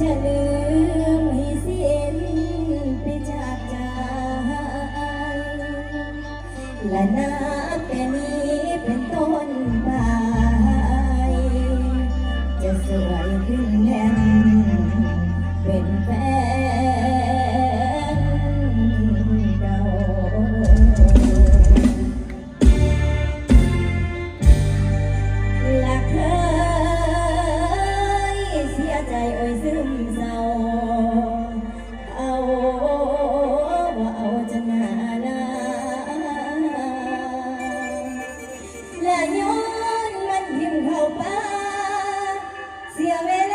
จะลืมให้สิ้นไปจากใจและนับแต่นี้เป็นต้น saber